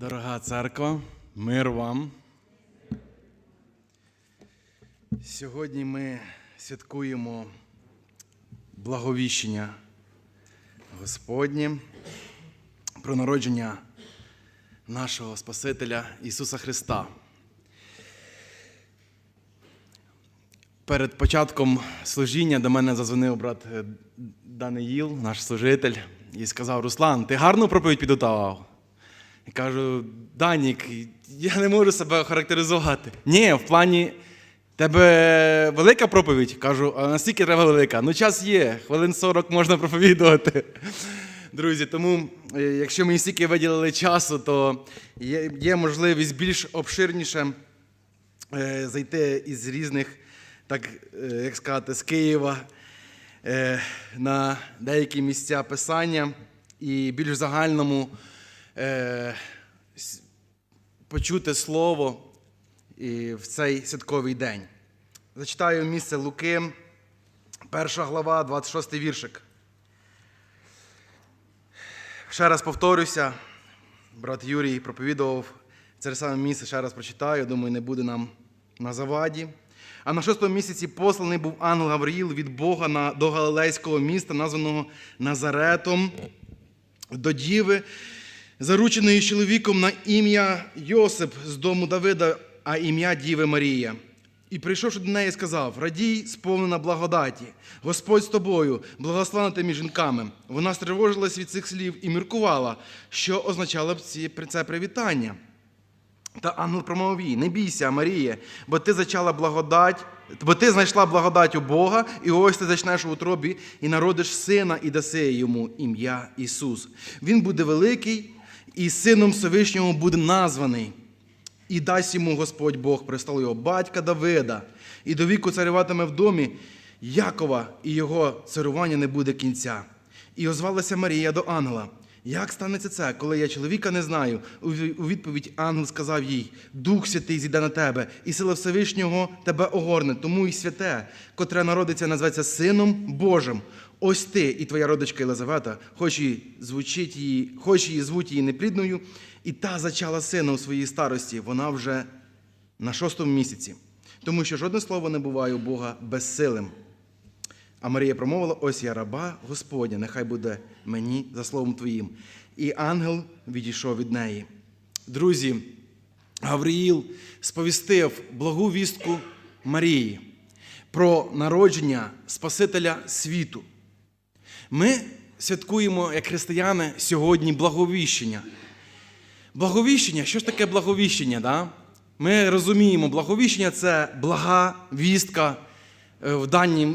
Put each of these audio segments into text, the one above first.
Дорога церква, мир вам. Сьогодні ми святкуємо благовіщення Господнє про народження нашого Спасителя Ісуса Христа. Перед початком служіння до мене зазвонив брат е, Даниїл, наш служитель, і сказав: Руслан, ти гарну проповідь підготував? Я кажу, Данік, я не можу себе охарактеризувати. Ні, в плані тебе велика проповідь? Кажу, а наскільки треба велика? Ну, час є, хвилин 40 можна проповідувати. Друзі, тому е, якщо мені стільки виділили часу, то є, є можливість більш обширніше е, зайти із різних, так е, як сказати, з Києва е, на деякі місця писання і більш загальному е, почути слово і в цей святковий день. Зачитаю місце Луки, перша глава, 26 віршик. Ще раз повторюся, брат Юрій проповідував це саме місце, ще раз прочитаю, думаю, не буде нам на заваді. А на шостому місяці посланий був ангел Гавриїл від Бога на, до Галилейського міста, названого Назаретом, до діви, зарученої чоловіком на ім'я Йосип з дому Давида, а ім'я Діви Марія. І прийшовши до неї, сказав: Радій, сповнена благодаті, Господь з тобою, благословена ти між жінками. Вона стривожилась від цих слів і міркувала, що означало б ці- це привітання. Та ангел промовив їй, не бійся, Марія, бо ти зачала благодать, бо ти знайшла благодать у Бога, і ось ти зачнеш у утробі і народиш сина, і даси йому ім'я Ісус. Він буде великий, і сином Всевишнього буде названий. І дасть йому Господь Бог престол його батька Давида, і до віку царюватиме в домі Якова, і його царювання не буде кінця. І озвалася Марія до ангела. Як станеться це, коли я чоловіка не знаю? У відповідь ангел сказав їй: Дух Святий зійде на тебе, і сила Всевишнього тебе огорне, тому і святе, котре народиться, назветься Сином Божим. Ось ти і твоя родичка Єлизавета, хоч і звучить її, хоч її звуть її неплідною, і та зачала сина у своїй старості, вона вже на шостому місяці, тому що жодне слово не буває у Бога безсилим. А Марія промовила: ось я раба Господня, нехай буде мені за словом Твоїм. І ангел відійшов від неї. Друзі, Гавриїл сповістив благу вістку Марії про народження Спасителя світу. Ми святкуємо, як християни, сьогодні благовіщення. Благовіщення, що ж таке благовіщення? Да? Ми розуміємо, благовіщення це блага вістка е, в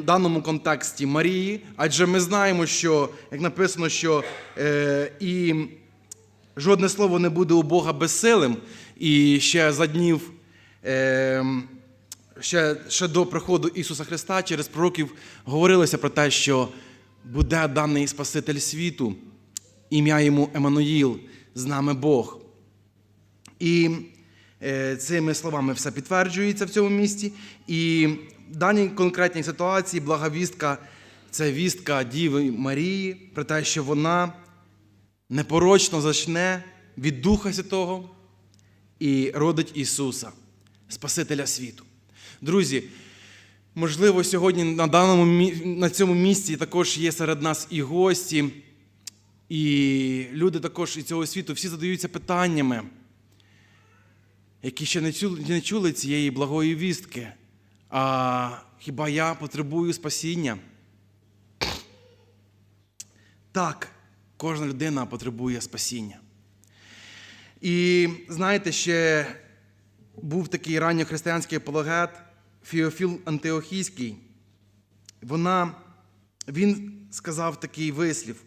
даному контексті Марії, адже ми знаємо, що, як написано, що е, і жодне слово не буде у Бога безсилим, і ще за днів. Е, ще, ще до приходу Ісуса Христа через пророків говорилося про те, що буде даний Спаситель світу, ім'я йому Еммануїл, з нами Бог. І е, цими словами все підтверджується в цьому місті. І в даній конкретній ситуації благовістка це вістка Діви Марії про те, що вона непорочно зачне від Духа Святого і родить Ісуса, Спасителя світу. Друзі, можливо, сьогодні на, даному, на цьому місці також є серед нас і гості, і люди також із цього світу всі задаються питаннями, які ще не чули, не чули цієї благої вістки. А хіба я потребую спасіння? Так, кожна людина потребує спасіння. І знаєте, ще був такий ранньохристиянський апологет Фіофіл Антиохійський. Вона, він сказав такий вислів.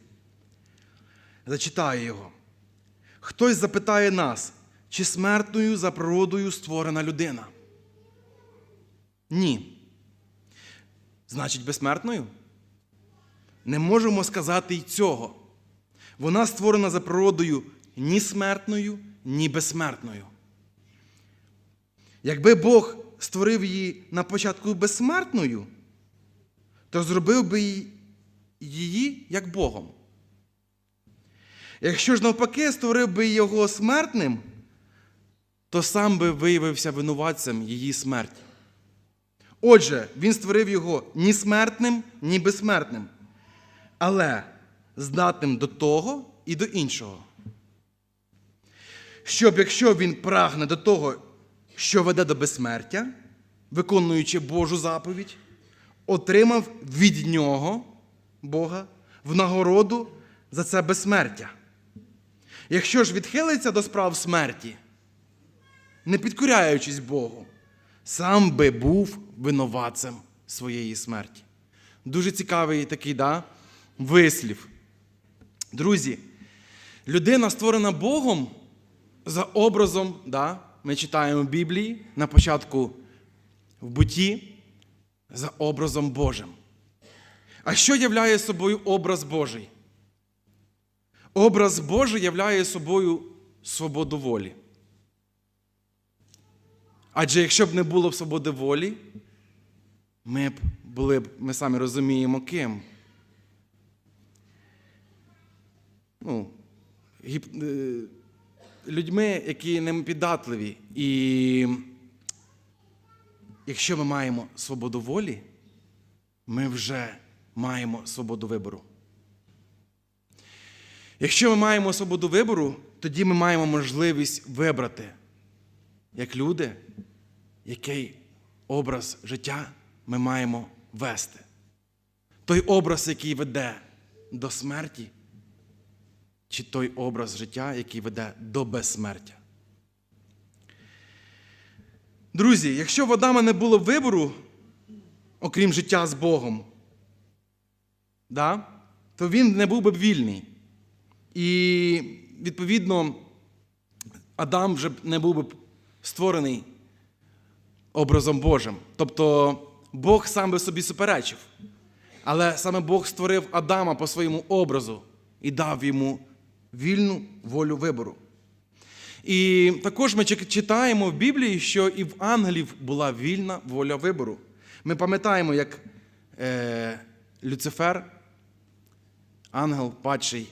Зачитаю його. Хтось запитає нас, чи смертною за природою створена людина? Ні. Значить, безсмертною? Не можемо сказати й цього. Вона створена за природою ні смертною, ні безсмертною. Якби Бог створив її на початку безсмертною, то зробив би її- як Богом. Якщо ж навпаки створив би його смертним, то сам би виявився винуватцем її смерті. Отже, він створив його ні смертним, ні безсмертним, але здатним до того і до іншого. Щоб якщо він прагне до того, що веде до безсмертя, виконуючи Божу заповідь, отримав від нього, Бога, в нагороду за це безсмертя. Якщо ж відхилиться до справ смерті, не підкоряючись Богу, сам би був винуватцем своєї смерті. Дуже цікавий такий да, вислів. Друзі, людина створена Богом за образом, да, ми читаємо в Біблії на початку в буті, за образом Божим. А що являє собою образ Божий? Образ Божий являє собою свободу волі. Адже якщо б не було свободи волі, ми б були б, ми самі розуміємо, ким. Ну, гіп... людьми, які не піддатливі. І якщо ми маємо свободу волі, ми вже маємо свободу вибору. Якщо ми маємо свободу вибору, тоді ми маємо можливість вибрати, як люди, який образ життя ми маємо вести. Той образ, який веде до смерті, чи той образ життя, який веде до безсмертя. Друзі, якщо в Адама не було вибору, окрім життя з Богом, да, то він не був би вільний. І, відповідно, Адам вже не був би створений образом Божим. Тобто Бог сам би собі суперечив. Але саме Бог створив Адама по своєму образу і дав йому вільну волю вибору. І також ми читаємо в Біблії, що і в ангелів була вільна воля вибору. Ми пам'ятаємо, як е, Люцифер, ангел падший,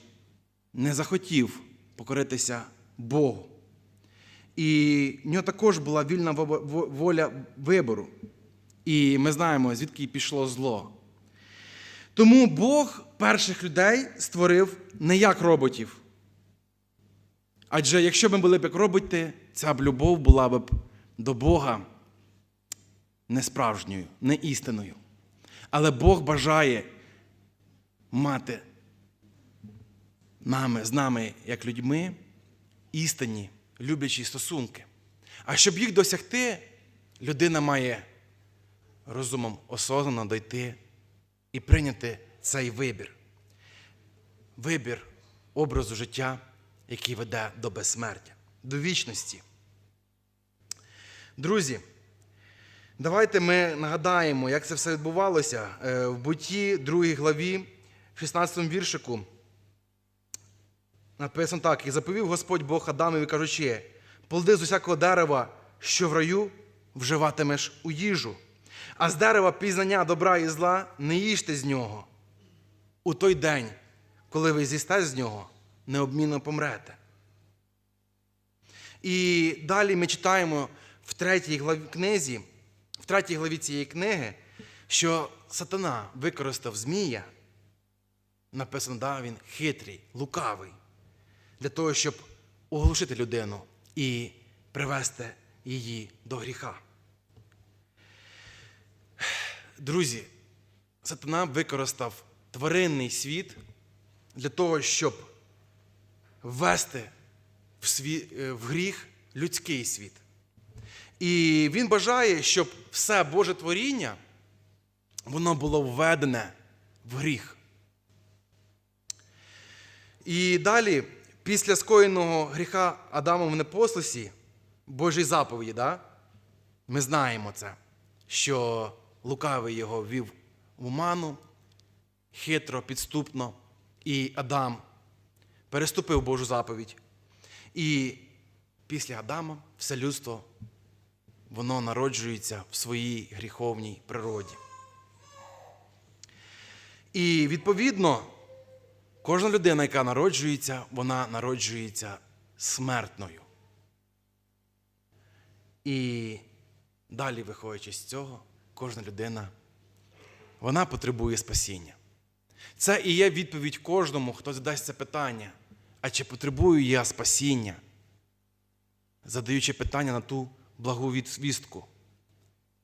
не захотів покоритися Богу. І в нього також була вільна воля вибору. І ми знаємо, звідки пішло зло. Тому Бог перших людей створив не як роботів. Адже якщо ми були б як роботи, ця б любов була б до Бога не справжньою, не істинною. Але Бог бажає мати нами, з нами, як людьми, істинні, люблячі стосунки. А щоб їх досягти, людина має розумом осознано дойти і прийняти цей вибір. Вибір образу життя, який веде до безсмертя, до вічності. Друзі, давайте ми нагадаємо, як це все відбувалося Е, в буті 2 главі, 16 віршику. Написано так: і заповів Господь Бог Адамові, кажучи, плоди з усякого дерева, що в раю вживатимеш у їжу, а з дерева пізнання добра і зла не їжте з нього. У той день, коли ви з'їсте з нього, необмінно помрете. І далі ми читаємо в третій главі книзі, в третій главі цієї книги, що сатана використав Змія. Написано, да, він хитрий, лукавий, для того, щоб оглушити людину і привести її до гріха. Друзі, сатана використав тваринний світ для того, щоб ввести в, світ, в гріх людський світ. І він бажає, щоб все Боже творіння воно було введене в гріх. І далі, після скоєного гріха Адамом в непослусі, Божій заповіді, да? ми знаємо це, що лукавий його ввів в оману, хитро, підступно, і Адам переступив Божу заповідь. І після Адама все людство воно народжується в своїй гріховній природі. І відповідно, кожна людина, яка народжується, вона народжується смертною. І далі, виходячи з цього, кожна людина вона потребує спасіння. Це і є відповідь кожному, хто задасть це питання. А чи потребую я спасіння? Задаючи питання на ту благу відвістку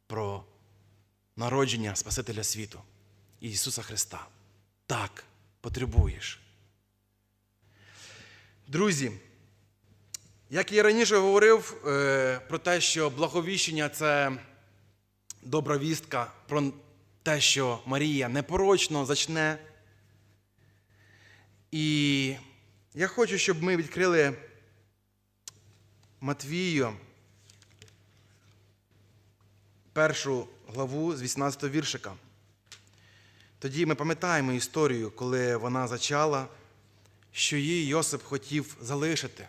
про народження Спасителя світу Ісуса Христа. Так, потребуєш. Друзі, як я раніше говорив е, про те, що благовіщення це добра вістка про те, що Марія непорочно зачне. І я хочу, щоб ми відкрили Матвію, першу главу з 18 віршика. Тоді ми пам'ятаємо історію, коли вона зачала, що її Йосип хотів залишити.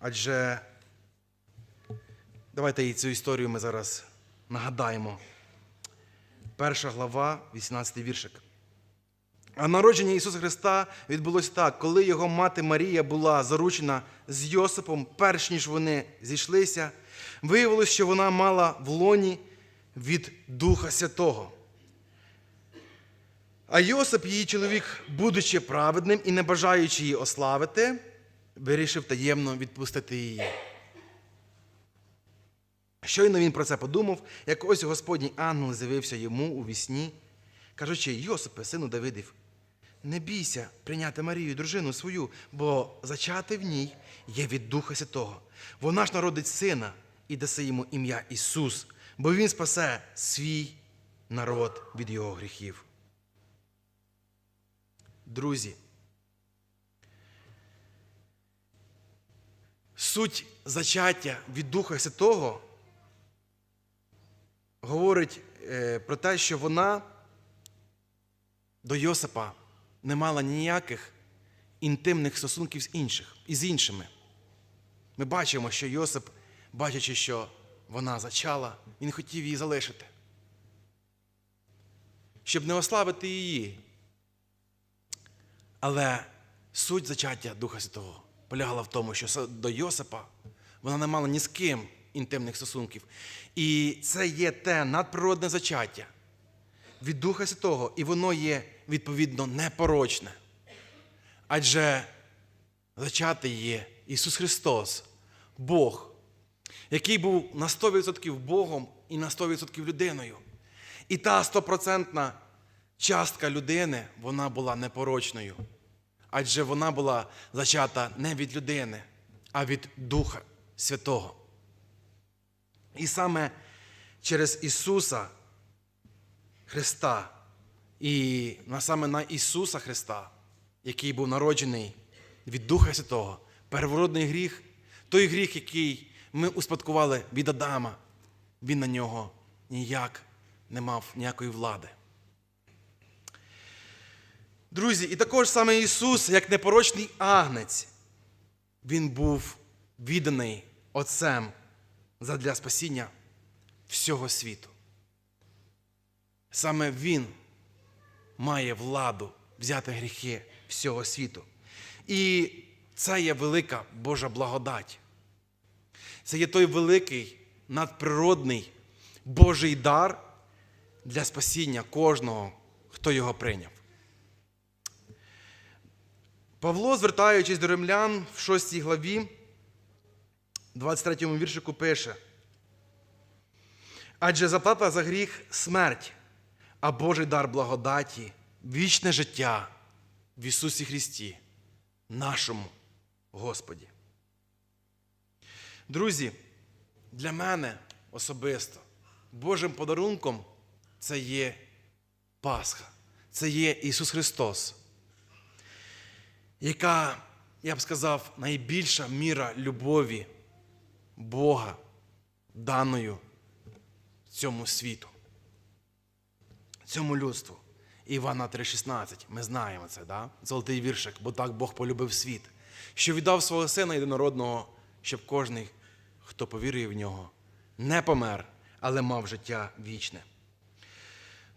Адже давайте і цю історію ми зараз нагадаємо. Перша глава, 18 віршик. А народження Ісуса Христа відбулося так, коли його мати Марія була заручена з Йосипом, перш ніж вони зійшлися, виявилось, що вона мала в лоні від Духа Святого. А Йосип, її чоловік, будучи праведним і не бажаючи її ославити, вирішив таємно відпустити її. Щойно він про це подумав, як ось Господній ангел з'явився йому у вісні, кажучи, Йосипе, сину Давидів, не бійся прийняти Марію, дружину свою, бо зачати в ній є від Духа Святого. Вона ж народить сина і даси йому ім'я Ісус, бо Він спасе свій народ від його гріхів. Друзі, суть зачаття від Духа Святого говорить е, про те, що вона до Йосипа не мала ніяких інтимних стосунків з інших, із іншими. Ми бачимо, що Йосип, бачачи, що вона зачала, він хотів її залишити. Щоб не ославити її. Але суть зачаття Духа Святого полягала в тому, що до Йосипа вона не мала ні з ким інтимних стосунків. І це є те надприродне зачаття від Духа Святого, і воно є відповідно непорочне. Адже зачатий є Ісус Христос, Бог, який був на 100% Богом і на 100% людиною. І та стопроцентна частка людини, вона була непорочною. Адже вона була зачата не від людини, а від Духа Святого. І саме через Ісуса Христа, і саме на Ісуса Христа, який був народжений від Духа Святого, первородний гріх, той гріх, який ми успадкували від Адама, він на нього ніяк не мав ніякої влади. Друзі, і також саме Ісус, як непорочний агнець, Він був відданий Отцем задля спасіння всього світу. Саме Він має владу взяти гріхи всього світу. І це є велика Божа благодать. Це є той великий надприродний Божий дар для спасіння кожного, хто його прийняв. Павло, звертаючись до римлян в 6 главі, 23 віршику пише. Адже заплата за гріх смерть, а Божий дар благодаті, вічне життя в Ісусі Христі, нашому Господі. Друзі, для мене особисто Божим подарунком це є Пасха, це є Ісус Христос, яка, я б сказав, найбільша міра любові Бога даною цьому світу, цьому людству. Івана 3,16. Ми знаємо це, да? золотий віршик, бо так Бог полюбив світ, що віддав свого сина єдинородного, щоб кожний, хто повірує в нього, не помер, але мав життя вічне.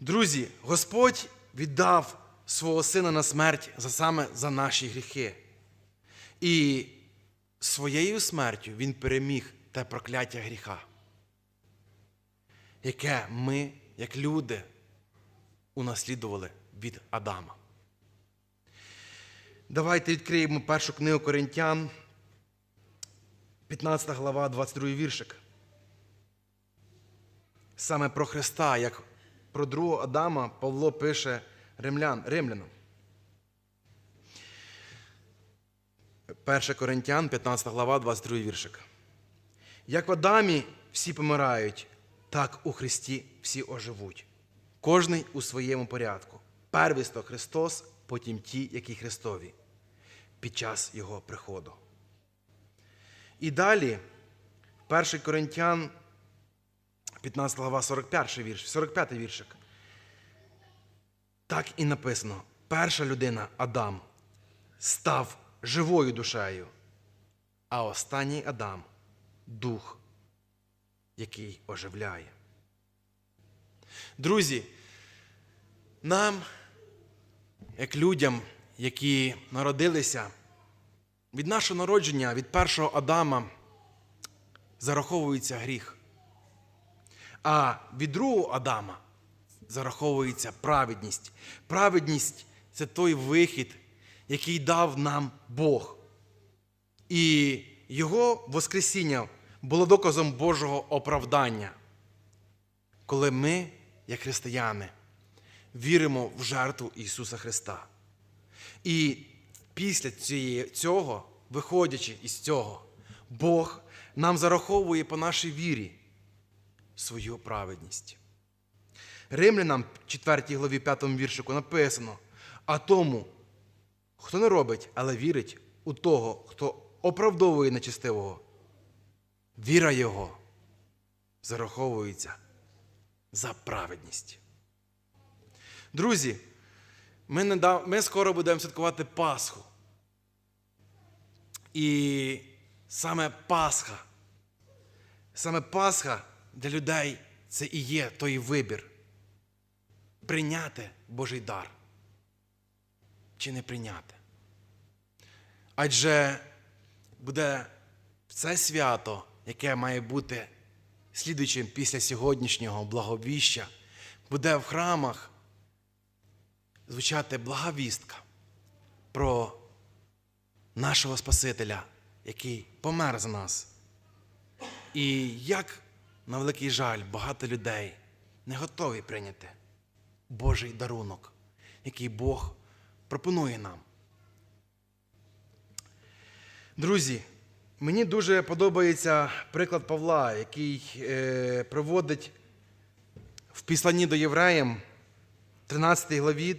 Друзі, Господь віддав свого сина на смерть за саме за наші гріхи. І своєю смертю він переміг те прокляття гріха, яке ми, як люди, унаслідували від Адама. Давайте відкриємо першу книгу Коринтян, 15 глава, 22 віршик. Саме про Христа, як про другого Адама, Павло пише римлян, римлянам. 1 Коринтян, 15 глава, 22 віршик. Як в Адамі всі помирають, так у Христі всі оживуть. Кожний у своєму порядку. Первісто Христос, потім ті, які Христові, під час Його приходу. І далі, 1 Коринтян, 15 глава, 41 вірш, 45 віршик. Так і написано: перша людина, Адам, став живою душею, а останній Адам дух, який оживляє. Друзі, нам, як людям, які народилися, від нашого народження, від першого Адама, зараховується гріх. А від другого Адама зараховується праведність. Праведність це той вихід, який дав нам Бог. І Його Воскресіння було доказом Божого оправдання, коли ми, як християни, віримо в жертву Ісуса Христа. І після цього, виходячи із цього, Бог нам зараховує по нашій вірі свою праведність. Римлянам, 4 главі 5 віршику написано: а тому, хто не робить, але вірить у того, хто оправдовує нечестивого, віра його зараховується за праведність. Друзі, ми, недав... ми скоро будемо святкувати Пасху. І саме Пасха, саме Пасха для людей це і є той вибір. Прийняти Божий дар чи не прийняти. Адже буде це свято, яке має бути слідуючим після сьогоднішнього благовіща, буде в храмах звучати благовістка про нашого Спасителя, який помер за нас. І як, на великий жаль, багато людей не готові прийняти Божий дарунок, який Бог пропонує нам. Друзі, мені дуже подобається приклад Павла, який е, приводить в післанні до євреям 13 главі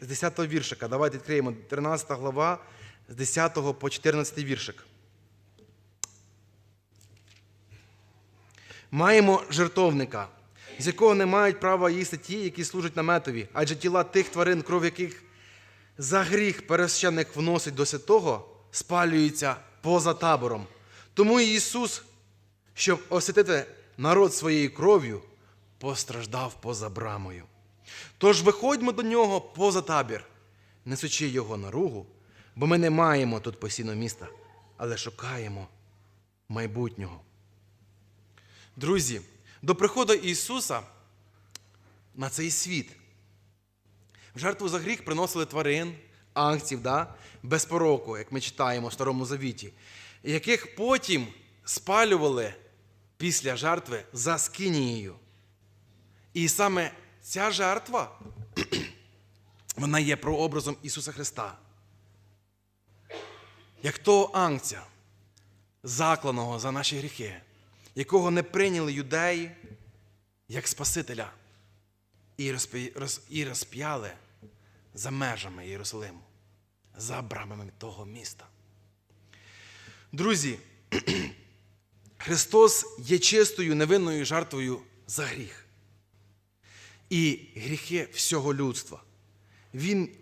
з 10 віршика. Давайте відкриємо 13 глава з 10 по 14 віршик. Маємо жертовника, з якого не мають права їсти ті, які служать наметові, адже тіла тих тварин, кров яких за гріх пересвященик вносить до святого, спалюються поза табором. Тому Ісус, щоб освятити народ своєю кров'ю, постраждав поза брамою. Тож виходьмо до нього поза табір, несучи його наругу, бо ми не маємо тут постійного міста, але шукаємо майбутнього. Друзі, до приходу Ісуса на цей світ в жертву за гріх приносили тварин, ангців, да? без пороку, як ми читаємо в Старому Завіті, яких потім спалювали після жертви за скинією. І саме ця жертва, вона є прообразом Ісуса Христа. Як того ангця, закланого за наші гріхи, якого не прийняли юдеї як Спасителя і, розп'яли за межами Єрусалиму, за брамами того міста. Друзі, Христос є чистою невинною жертвою за гріх. І гріхи всього людства. Він,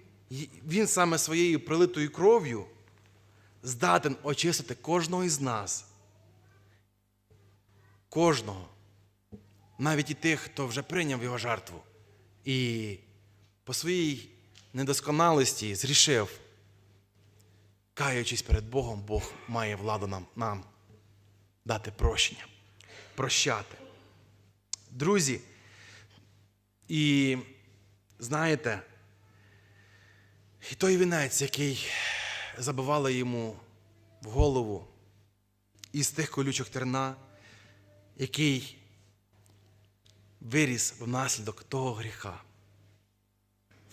він саме своєю прилитою кров'ю здатен очистити кожного із нас. Кожного. Навіть і тих, хто вже прийняв його жертву. І по своїй недосконалості зрішив. Каючись перед Богом, Бог має владу нам, нам дати прощення, прощати. Друзі, і знаєте, і той вінець, який забивали йому в голову із тих колючок терна, який виріс внаслідок того гріха.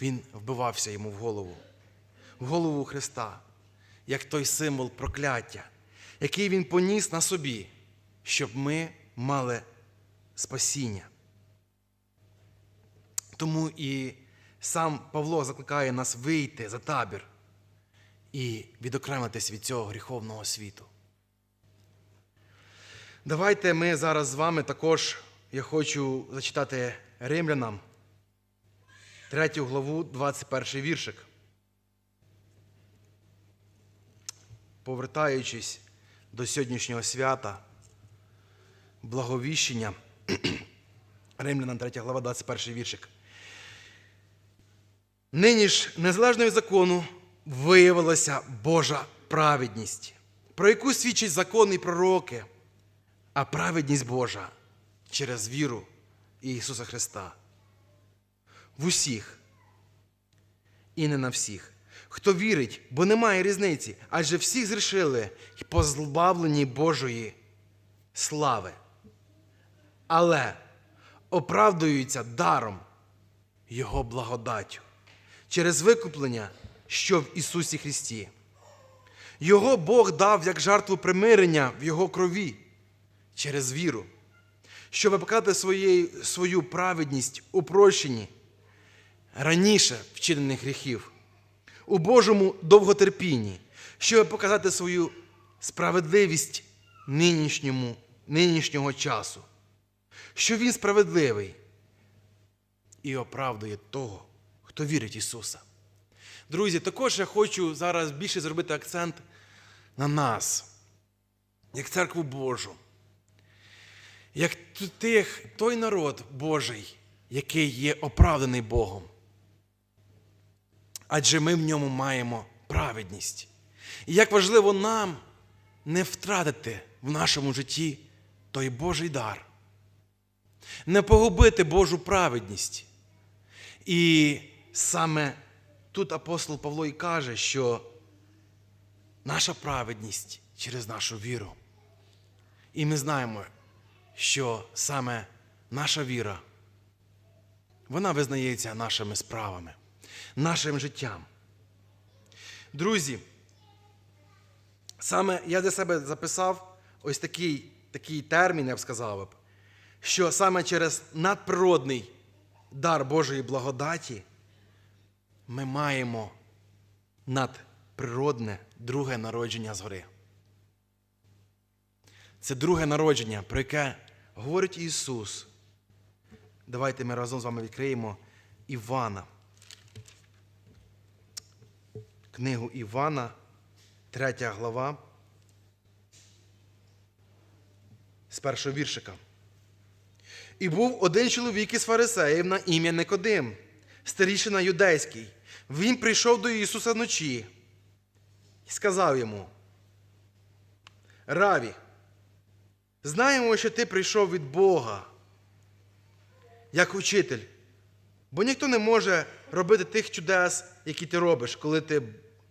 Він вбивався йому в голову, в голову Христа, як той символ прокляття, який він поніс на собі, щоб ми мали спасіння. Тому і сам Павло закликає нас вийти за табір і відокремитись від цього гріховного світу. Давайте ми зараз з вами також, я хочу зачитати римлянам, 3 главу, 21 віршик. Повертаючись до сьогоднішнього свята, благовіщення, Римлянам 3 глава, 21 віршик. Нині ж, незалежно від закону, виявилася Божа праведність, про яку свідчать закони і пророки, а праведність Божа через віру Ісуса Христа. В усіх і не на всіх. Хто вірить, бо немає різниці, адже всіх зрішили і позбавлені Божої слави. Але оправдуються даром Його благодаттю через викуплення, що в Ісусі Христі. Його Бог дав як жертву примирення в Його крові через віру, щоб показати своєю, свою праведність у прощенні раніше вчинених гріхів, у Божому довготерпінні, щоб показати свою справедливість нинішньому, нинішнього часу, що Він справедливий і оправдує того, хто вірить Ісуса. Друзі, також я хочу зараз більше зробити акцент на нас, як церкву Божу, як тих, той народ Божий, який є оправданий Богом. Адже ми в ньому маємо праведність. І як важливо нам не втратити в нашому житті той Божий дар, не погубити Божу праведність. І саме тут апостол Павло і каже, що наша праведність через нашу віру. І ми знаємо, що саме наша віра, вона визнається нашими справами, нашим життям. Друзі, саме я для себе записав ось такий, такий термін, я б сказав, що саме через надприродний дар Божої благодаті ми маємо надприродне друге народження згори. Це друге народження, про яке говорить Ісус. Давайте ми разом з вами відкриємо Івана. Книгу Івана, 3 глава, з першого віршика. І був один чоловік із фарисеїв на ім'я Никодим, старішина юдейський. Він прийшов до Ісуса вночі і сказав йому: Раві, знаємо, що ти прийшов від Бога, як учитель, бо ніхто не може робити тих чудес, які ти робиш, коли, ти,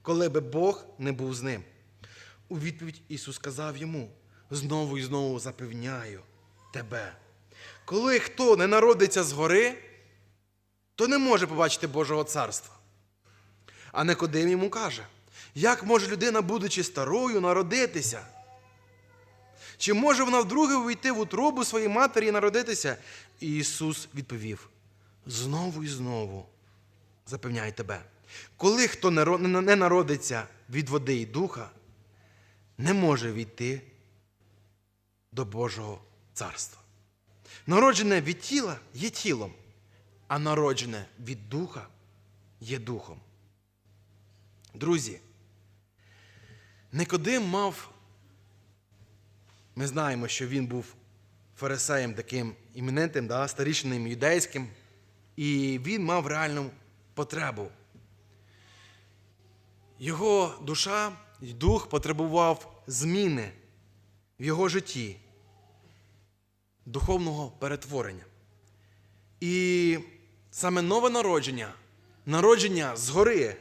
коли би Бог не був з ним. У відповідь Ісус сказав йому: знову і знову запевняю тебе. Коли хто не народиться згори, то не може побачити Божого царства. А Никодим йому каже, як може людина, будучи старою, народитися? Чи може вона вдруге увійти в утробу своєї матері і народитися? І Ісус відповів: знову і знову запевняю тебе, коли хто не народиться від води і духа, не може війти до Божого царства. Народжене від тіла є тілом, а народжене від духа є духом. Друзі, Никодим мав, ми знаємо, що він був фарисеєм таким іменитим, да, старішинним юдейським, і він мав реальну потребу його душа і дух потребував зміни в його житті, духовного перетворення. І саме нове народження, народження згори,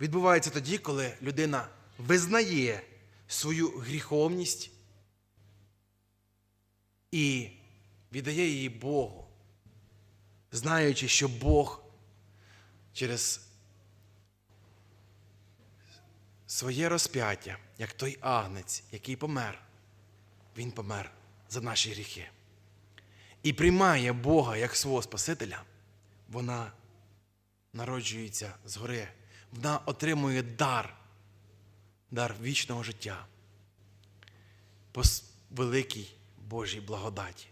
відбувається тоді, коли людина визнає свою гріховність і віддає її Богу, знаючи, що Бог через своє розп'яття, як той агнець, який помер, він помер за наші гріхи. І приймає Бога як свого Спасителя, вона народжується згори, вона отримує дар, дар вічного життя. По великій Божій благодаті.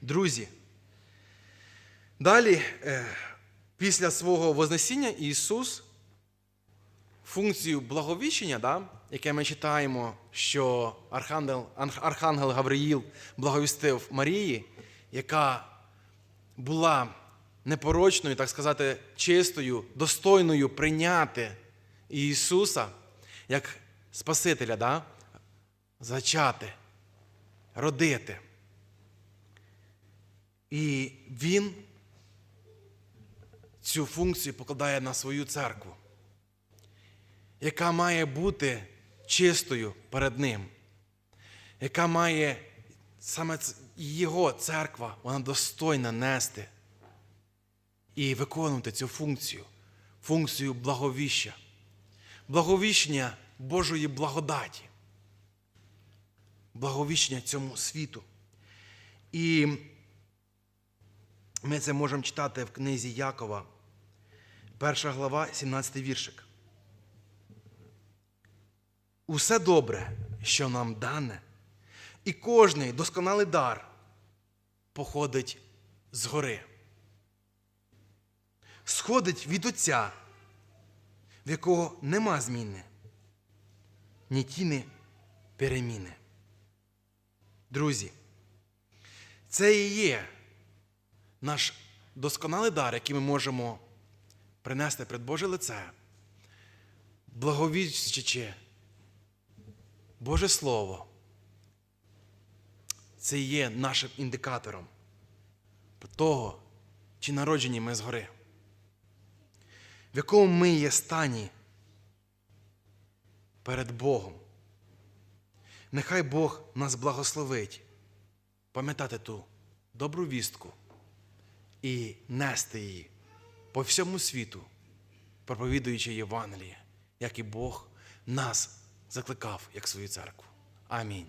Друзі, далі, е, після свого Вознесіння Ісус функцію благовіщення, да, яке ми читаємо, що Архангел, Архангел Гавриїл благовістив Марії, яка була непорочною, так сказати, чистою, достойною прийняти Ісуса як Спасителя, да? зачати, родити. І Він цю функцію покладає на свою церкву яка має бути чистою перед Ним, яка має саме його церква, вона достойна нести і виконувати цю функцію, функцію благовіща, благовіщення Божої благодаті, благовіщення цьому світу. І ми це можемо читати в книзі Якова, перша глава, 17 віршик. Усе добре, що нам дане, і кожний досконалий дар походить згори. Сходить від Отця, в якого нема зміни, ні тіни переміни. Друзі, це і є наш досконалий дар, який ми можемо принести пред Боже лице, благовіщичи Боже Слово це і є нашим індикатором того, чи народжені ми згори, в якому ми є стані перед Богом. Нехай Бог нас благословить пам'ятати ту добру вістку і нести її по всьому світу, проповідуючи Євангеліє, як і Бог нас закликав як свою церкву. Амінь.